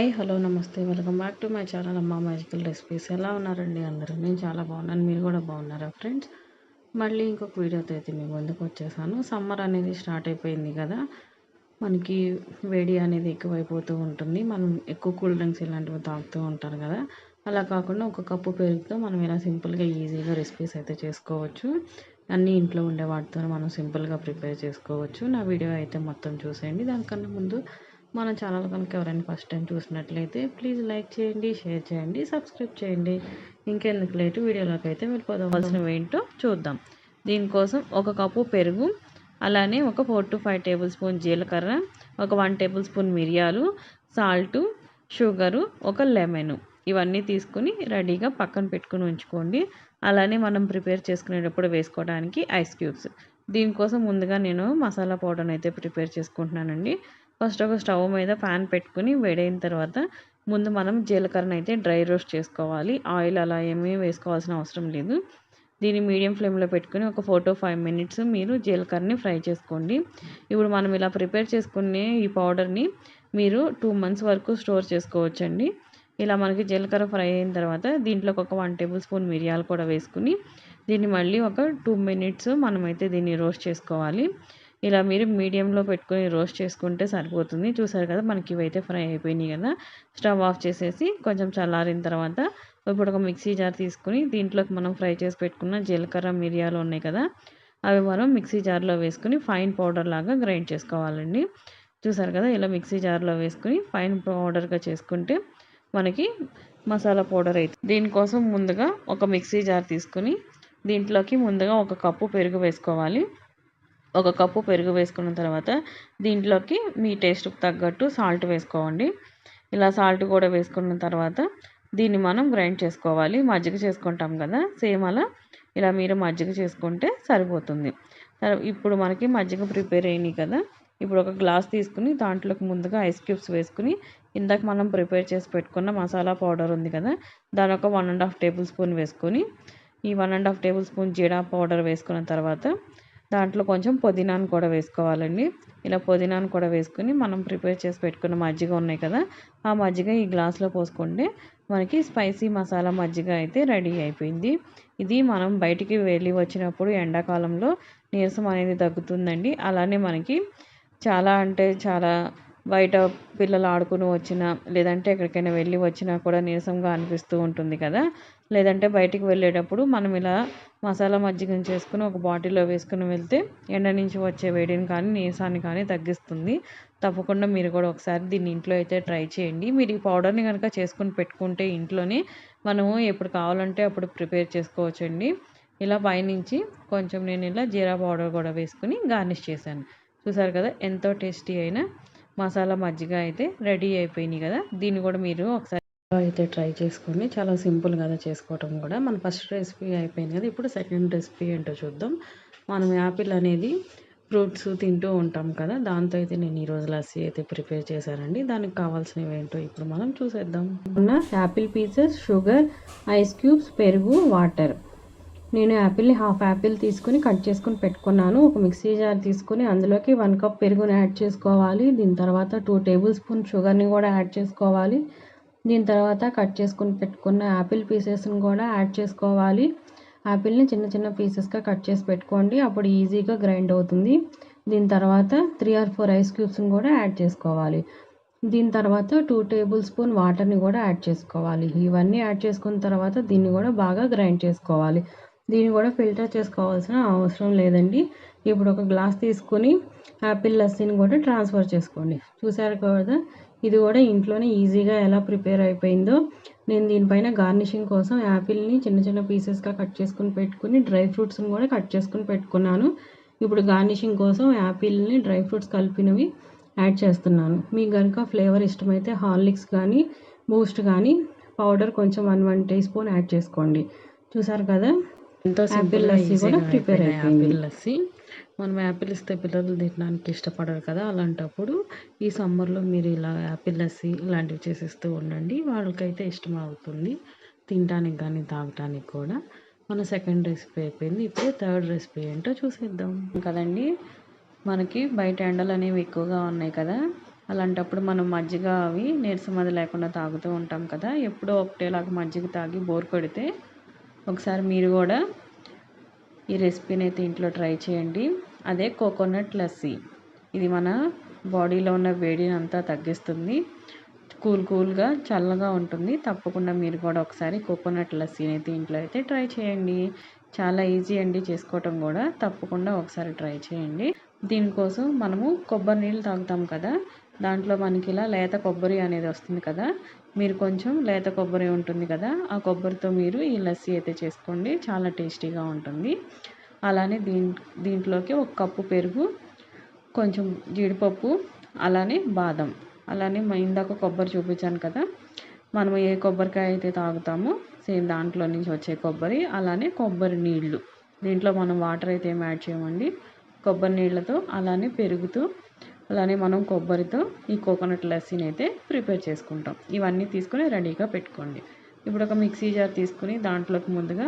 Hi hello namaste. Welcome back to my channel Amma magical recipes. ఎలా ఉన్నారండి అందరూ? నేను చాలా బాగున్నాను. మీరు కూడా బాగున్నారా ఫ్రెండ్స్? మళ్ళీ ఇంకొక వీడియోతో అయితే మీ ముందుకు వచ్చేసాను. సమ్మర్ అనేది స్టార్ట్ అయిపోయింది కదా. మనకి వేడి అనేది ఎక్కువైపోతూ ఉంటుంది. మనం ఎక్కువ కూల్ డ్రింక్స్ ఇలాంటివి తాగుతూ ఉంటారు కదా. అలా కాకుండా ఒక కప్పు పెరుగుతో మనం ఇలా సింపుల్గా ఈజీగా రెసిపీస్ అయితే చేసుకోవచ్చు. అన్నీ ఇంట్లో ఉండే వాటితో మనం సింపుల్గా ప్రిపేర్ చేసుకోవచ్చు. నా వీడియో అయితే మొత్తం చూసేయండి. దానికన్నా ముందు మన ఛానల్ కనుక ఎవరైనా ఫస్ట్ టైం చూసినట్లయితే ప్లీజ్ లైక్ చేయండి షేర్ చేయండి సబ్స్క్రైబ్ చేయండి. ఇంకెందుకు లేటు? వీడియోలోకి అయితే వెళ్ళిపోదాం. ఏంటో చూద్దాం. దీనికోసం ఒక కప్పు పెరుగు అలానే ఒక four to five tablespoon జీలకర్ర ఒక వన్ టేబుల్ స్పూన్ మిరియాలు సాల్టు షుగరు ఒక లెమను ఇవన్నీ తీసుకుని రెడీగా పక్కన పెట్టుకుని ఉంచుకోండి. అలానే మనం ప్రిపేర్ చేసుకునేటప్పుడు వేసుకోవడానికి ఐస్ క్యూబ్స్ దీనికోసం ముందుగా నేను మసాలా పౌడర్ని అయితే ప్రిపేర్ చేసుకుంటున్నానండి. ఫస్ట్ ఒక స్టవ్ మీద ప్యాన్ పెట్టుకుని వేడైన తర్వాత ముందు మనం జీలకర్రను అయితే డ్రై రోస్ట్ చేసుకోవాలి. ఆయిల్ అలా ఏమీ వేసుకోవాల్సిన అవసరం లేదు. దీన్ని మీడియం ఫ్లేమ్లో పెట్టుకుని ఒక ఫోర్ టు ఫైవ్ మినిట్స్ మీరు జీలకర్రని ఫ్రై చేసుకోండి. ఇప్పుడు మనం ఇలా ప్రిపేర్ చేసుకునే ఈ పౌడర్ని మీరు టూ మంత్స్ వరకు స్టోర్ చేసుకోవచ్చండి. ఇలా మనకి జీలకర్ర ఫ్రై అయిన తర్వాత దీంట్లోకి ఒక వన్ టేబుల్ స్పూన్ మిరియాలు కూడా వేసుకుని దీన్ని మళ్ళీ ఒక టూ మినిట్స్ మనమైతే దీన్ని రోస్ట్ చేసుకోవాలి. ఇలా మీరు మీడియంలో పెట్టుకొని రోస్ట్ చేసుకుంటే సరిపోతుంది. చూసారు కదా మనకి ఇవైతే ఫ్రై అయిపోయినాయి కదా. స్టవ్ ఆఫ్ చేసేసి కొంచెం చల్లారిన తర్వాత ఇప్పుడు ఒక మిక్సీ జార్ తీసుకుని దీంట్లోకి మనం ఫ్రై చేసి పెట్టుకున్న జీలకర్ర మిరియాలు ఉన్నాయి కదా అవి మనం మిక్సీ జార్లో వేసుకుని ఫైన్ పౌడర్ లాగా గ్రైండ్ చేసుకోవాలండి. చూసారు కదా ఇలా మిక్సీ జార్లో వేసుకుని ఫైన్ పౌడర్గా చేసుకుంటే మనకి మసాలా పౌడర్ అవుతుంది దీనికోసం ముందుగా ఒక మిక్సీ జార్ తీసుకుని దీంట్లోకి ముందుగా ఒక కప్పు పెరుగు వేసుకోవాలి. ఒక కప్పు పెరుగు వేసుకున్న తర్వాత దీంట్లోకి మీ టేస్ట్కి తగ్గట్టు సాల్ట్ వేసుకోండి. ఇలా సాల్ట్ కూడా వేసుకున్న తర్వాత దీన్ని మనం గ్రైండ్ చేసుకోవాలి. మజ్జిగ చేసుకుంటాం కదా సేమ్ అలా ఇలా మీరు మజ్జిగ చేసుకుంటే సరిపోతుంది. ఇప్పుడు మనకి మజ్జిగ ప్రిపేర్ అయినాయి కదా ఇప్పుడు ఒక గ్లాస్ తీసుకుని దాంట్లోకి ముందుగా ఐస్ క్యూబ్స్ వేసుకుని ఇందాక మనం ప్రిపేర్ చేసి పెట్టుకున్న మసాలా పౌడర్ ఉంది కదా దాని ఒక one and half tablespoon వేసుకొని ఈ one and half tablespoon jeera powder వేసుకున్న తర్వాత దాంట్లో కొంచెం పుదీనాను కూడా వేసుకోవాలండి. ఇలా పుదీనాను కూడా వేసుకుని మనం ప్రిపేర్ చేసి పెట్టుకున్న మజ్జిగ ఉన్నాయి కదా ఆ మజ్జిగ ఈ గ్లాస్లో పోసుకుంటే మనకి స్పైసీ మసాలా మజ్జిగ అయితే రెడీ అయిపోయింది. ఇది మనం బయటికి వెళ్ళి వచ్చినప్పుడు ఎండాకాలంలో నీరసం అనేది తగ్గుతుందండి. అలానే మనకి చాలా అంటే చాలా బయట పిల్లలు ఆడుకుని వచ్చినా లేదంటే ఎక్కడికైనా వెళ్ళి వచ్చినా కూడా నీరసంగా అనిపిస్తూ ఉంటుంది కదా. లేదంటే బయటికి వెళ్ళేటప్పుడు మనం ఇలా మసాలా మజ్జిగను చేసుకుని ఒక బాటిల్లో వేసుకుని వెళ్తే ఎండ నుంచి వచ్చే వేడిని కానీ నీరసాన్ని కానీ తగ్గిస్తుంది. తప్పకుండా మీరు కూడా ఒకసారి దీన్ని ఇంట్లో అయితే ట్రై చేయండి. మీరు ఈ పౌడర్ని కనుక చేసుకుని పెట్టుకుంటే ఇంట్లోనే మనము ఎప్పుడు కావాలంటే అప్పుడు ప్రిపేర్ చేసుకోవచ్చండి. ఇలా పైనుంచి కొంచెం నేను ఇలా జీరా పౌడర్ కూడా వేసుకుని గార్నిష్ చేశాను. చూసారు కదా ఎంతో టేస్టీ అయినా మసాలా మజ్జిగ అయితే రెడీ అయిపోయినాయి కదా. దీన్ని కూడా మీరు ఒకసారి అయితే ట్రై చేసుకోండి. చాలా సింపుల్ కదా చేసుకోవటం కూడా. మన ఫస్ట్ రెసిపీ అయిపోయింది కదా. ఇప్పుడు సెకండ్ రెసిపీ ఏంటో చూద్దాం. మనం యాపిల్ అనేది ఫ్రూట్స్ తింటూ ఉంటాం కదా. దాంతో అయితే నేను ఈరోజు లస్సీ అయితే ప్రిపేర్ చేశానండి. దానికి కావాల్సినవి ఏంటో ఇప్పుడు మనం చూసేద్దాం. ఉన్న apple pieces sugar ice cubes పెరుగు వాటర్. నేను యాపిల్ని హాఫ్ యాపిల్ తీసుకుని కట్ చేసుకుని పెట్టుకున్నాను. ఒక మిక్సీ జార్ తీసుకుని అందులోకి వన్ కప్ పెరుగుని యాడ్ చేసుకోవాలి. దీని తర్వాత టూ టేబుల్ స్పూన్ షుగర్ని కూడా యాడ్ చేసుకోవాలి. దీని తర్వాత కట్ చేసుకుని పెట్టుకున్న యాపిల్ పీసెస్ని కూడా యాడ్ చేసుకోవాలి. యాపిల్ని చిన్న చిన్న పీసెస్గా కట్ చేసి పెట్టుకోండి. అప్పుడు ఈజీగా గ్రైండ్ అవుతుంది. దీని తర్వాత త్రీ ఆర్ ఫోర్ ఐస్ క్యూబ్స్ని కూడా యాడ్ చేసుకోవాలి. దీని తర్వాత టూ టేబుల్ స్పూన్ వాటర్ని కూడా యాడ్ చేసుకోవాలి. ఇవన్నీ యాడ్ చేసుకున్న తర్వాత దీన్ని కూడా బాగా గ్రైండ్ చేసుకోవాలి. దీన్ని కూడా ఫిల్టర్ చేసుకోవాల్సిన అవసరం లేదండి. ఇప్పుడు ఒక గ్లాస్ తీసుకొని యాపిల్ లస్సీని కూడా ట్రాన్స్ఫర్ చేసుకోండి. చూసారు కదా ఇది కూడా ఇంట్లోనే ఈజీగా ఎలా ప్రిపేర్ అయిపోయిందో. నేను దీనిపైన గార్నిషింగ్ కోసం యాపిల్ని చిన్న చిన్న పీసెస్గా కట్ చేసుకుని పెట్టుకుని డ్రై ఫ్రూట్స్ని కూడా కట్ చేసుకుని పెట్టుకున్నాను. ఇప్పుడు గార్నిషింగ్ కోసం యాపిల్ని డ్రై ఫ్రూట్స్ కలిపినవి యాడ్ చేస్తున్నాను. మీకు కనుక ఫ్లేవర్ ఇష్టమైతే హార్లిక్స్ కానీ బూస్ట్ కానీ పౌడర్ కొంచెం one one teaspoon add చేసుకోండి. చూసారు కదా ఎంతో సింపుల్ లస్సీ కూడా ప్రిపేర్ అయిపోయింది. లస్సీ మనం యాపిల్ ఇస్తే పిల్లలు తినడానికి ఇష్టపడరు కదా అలాంటప్పుడు ఈ సమ్మర్లో మీరు ఇలా యాపిల్ లస్సీ ఇలాంటివి చేసేస్తూ ఉండండి. వాళ్ళకైతే ఇష్టం అవుతుంది తినడానికి కానీ తాగటానికి కూడా. మన సెకండ్ రెసిపీ అయిపోయింది. ఇప్పుడు థర్డ్ రెసిపీ ఏంటో చూసేద్దాం. కదండి మనకి బయట ఎండలు అనేవి ఎక్కువగా ఉన్నాయి కదా అలాంటప్పుడు మనం మజ్జిగ అవి నీరసం అది లేకుండా తాగుతూ ఉంటాం కదా. ఎప్పుడో ఒకటేలాగా మజ్జిగ తాగి బోర్ కొడితే ఒకసారి మీరు కూడా ఈ రెసిపీని అయితే ఇంట్లో ట్రై చేయండి. అదే కోకోనట్ లస్సీ. ఇది మన బాడీలో ఉన్న వేడిని అంతా తగ్గిస్తుంది. కూల్ కూల్గా చల్లగా ఉంటుంది. తప్పకుండా మీరు కూడా ఒకసారి కోకోనట్ లస్సీని అయితే ఇంట్లో అయితే ట్రై చేయండి. చాలా ఈజీ అండి చేసుకోవటం కూడా. తప్పకుండా ఒకసారి ట్రై చేయండి. దీనికోసం మనము కొబ్బరి నీళ్ళు తాగుతాం కదా దాంట్లో మనకి ఇలా లేత కొబ్బరి అనేది వస్తుంది కదా మీరు కొంచెం లేత కొబ్బరి ఉంటుంది కదా ఆ కొబ్బరితో మీరు ఈ లస్సీ అయితే చేసుకోండి చాలా టేస్టీగా ఉంటుంది. అలానే దీం దీంట్లోకి ఒక కప్పు పెరుగు కొంచెం జీడిపప్పు అలానే బాదం. అలానే ఇందాక కొబ్బరి చూపించాను కదా మనం ఏ కొబ్బరికాయ అయితే తాగుతామో సేమ్ దాంట్లో నుంచి వచ్చే కొబ్బరి అలానే కొబ్బరి నీళ్ళు దీంట్లో మనం వాటర్ అయితే ఏం యాడ్ చేయమండి కొబ్బరి నీళ్ళతో అలానే పెరుగుతూ అలానే మనం కొబ్బరితో ఈ కోకోనట్ లస్సీని అయితే ప్రిపేర్ చేసుకుంటాం. ఇవన్నీ తీసుకొని రెడీగా పెట్టుకోండి. ఇప్పుడు ఒక మిక్సీ జార్ తీసుకుని దాంట్లోకి ముందుగా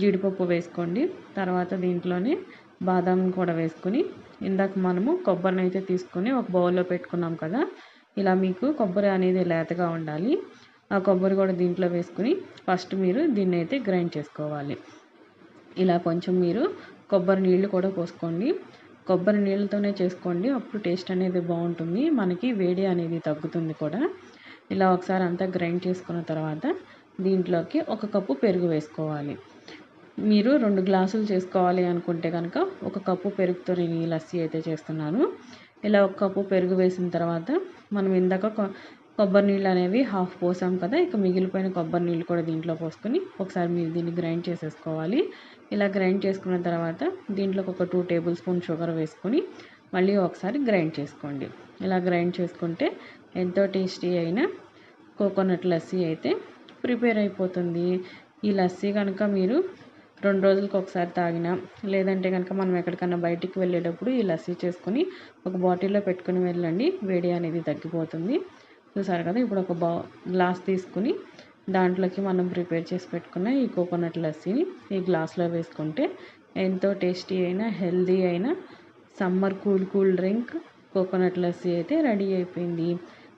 జీడిపప్పు వేసుకోండి. తర్వాత దీంట్లోనే బాదం కూడా వేసుకుని ఇందాక మనము కొబ్బరిని అయితే తీసుకొని ఒక బౌల్లో పెట్టుకున్నాం కదా ఇలా మీకు కొబ్బరి అనేది లేతగా ఉండాలి. ఆ కొబ్బరి కూడా దీంట్లో వేసుకుని ఫస్ట్ మీరు దీన్ని అయితే గ్రైండ్ చేసుకోవాలి. ఇలా కొంచెం మీరు కొబ్బరి నీళ్ళు కూడా పోసుకోండి. కొబ్బరి నీళ్ళతోనే చేసుకోండి. అప్పుడు టేస్ట్ అనేది బాగుంటుంది. మనకి వేడి అనేది తగ్గుతుంది కూడా. ఇలా ఒకసారి అంతా గ్రైండ్ చేసుకున్న తర్వాత దీంట్లోకి ఒక కప్పు పెరుగు వేసుకోవాలి. మీరు రెండు గ్లాసులు చేసుకోవాలి అనుకుంటే కనుక ఒక కప్పు పెరుగుతో నేను ఈ లస్సీ అయితే చేస్తున్నాను. ఇలా ఒక కప్పు పెరుగు వేసిన తర్వాత మనం ఇందాక కొబ్బరి నీళ్ళు అనేవి హాఫ్ పోసాం కదా. ఇక మిగిలిపోయిన కొబ్బరి నీళ్ళు కూడా దీంట్లో పోసుకొని ఒకసారి మీరు దీన్ని గ్రైండ్ చేసేసుకోవాలి. ఇలా గ్రైండ్ చేసుకున్న తర్వాత దీంట్లోకి ఒక టూ టేబుల్ స్పూన్ షుగర్ వేసుకొని మళ్ళీ ఒకసారి గ్రైండ్ చేసుకోండి. ఇలా గ్రైండ్ చేసుకుంటే ఎంతో టేస్టీ అయిన కోకోనట్ లస్సీ అయితే ప్రిపేర్ అయిపోతుంది. ఈ లస్సీ కనుక మీరు రెండు రోజులకు ఒకసారి తాగినా లేదంటే కనుక మనం ఎక్కడికన్నా బయటికి వెళ్ళేటప్పుడు ఈ లస్సీ చేసుకొని ఒక బాటిల్లో పెట్టుకుని వెళ్ళండి. వేడి అనేది తగ్గిపోతుంది. చూసారు కదా ఇప్పుడు ఒక బా గ్లాస్ తీసుకుని దాంట్లోకి మనం ప్రిపేర్ చేసి పెట్టుకున్న ఈ కోకోనట్ లస్సీని ఈ గ్లాస్లో వేసుకుంటే ఎంతో టేస్టీ అయిన హెల్దీ అయిన summer cool cool drink coconut lassi అయితే రెడీ అయిపోయింది.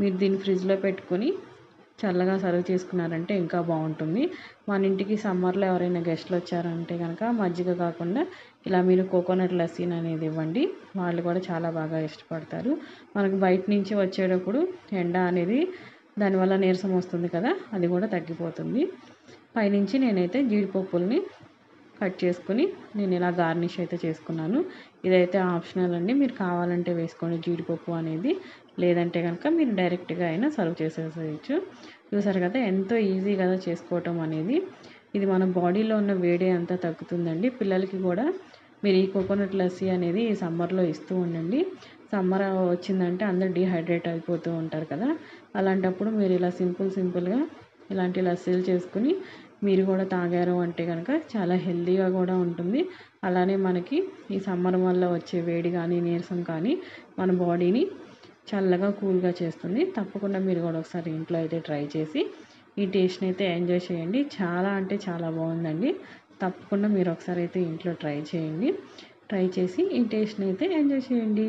మీరు దీన్ని ఫ్రిడ్జ్లో పెట్టుకొని చల్లగా సర్వ్ చేసుకున్నారంటే ఇంకా బాగుంటుంది. మన ఇంటికి సమ్మర్లో ఎవరైనా గెస్ట్లు వచ్చారంటే కనుక మజ్జిగ కాకుండా ఇలా మీరు కోకోనట్ లస్సీని అనేది ఇవ్వండి. వాళ్ళు కూడా చాలా బాగా ఇష్టపడతారు. మనకు బయట నుంచి వచ్చేటప్పుడు ఎండ అనేది దానివల్ల నీరసం వస్తుంది కదా అది కూడా తగ్గిపోతుంది. పైనుంచి నేనైతే జీడిపప్పుల్ని కట్ చేసుకుని నేను ఇలా గార్నిష్ అయితే చేసుకున్నాను. ఇదైతే ఆప్షనల్ అండి. మీరు కావాలంటే వేసుకోండి జీడిపప్పు అనేది. లేదంటే కనుక మీరు డైరెక్ట్గా అయినా సర్వ్ చేసేసేయచ్చు. చూసారు కదా ఎంతో ఈజీ కదా చేసుకోవటం అనేది. ఇది మన బాడీలో ఉన్న వేడి అంతా తగ్గుతుందండి. పిల్లలకి కూడా మీరు ఈ కోకోనట్ లస్సీ అనేది ఈ సమ్మర్లో ఇస్తూ ఉండండి. సమ్మర్ వచ్చిందంటే అందరు డిహైడ్రేట్ అయిపోతూ ఉంటారు కదా. అలాంటప్పుడు మీరు ఇలా సింపుల్ సింపుల్గా ఇలాంటి లస్సీలు చేసుకుని మీరు కూడా తాగారు అంటే కనుక చాలా హెల్తీగా కూడా ఉంటుంది. అలానే మనకి ఈ సమ్మర్ వల్ల వచ్చే వేడి కానీ నీరసం కానీ మన బాడీని చల్లగా కూల్గా చేస్తుంది. తప్పకుండా మీరు కూడా ఒకసారి ఇంట్లో అయితే ట్రై చేసి ఈ టేస్ట్ని అయితే ఎంజాయ్ చేయండి. చాలా అంటే చాలా బాగుందండి. తప్పకుండా మీరు ఒకసారి అయితే ఇంట్లో ట్రై చేయండి. ట్రై చేసి ఈ టేస్ట్ని అయితే ఎంజాయ్ చేయండి.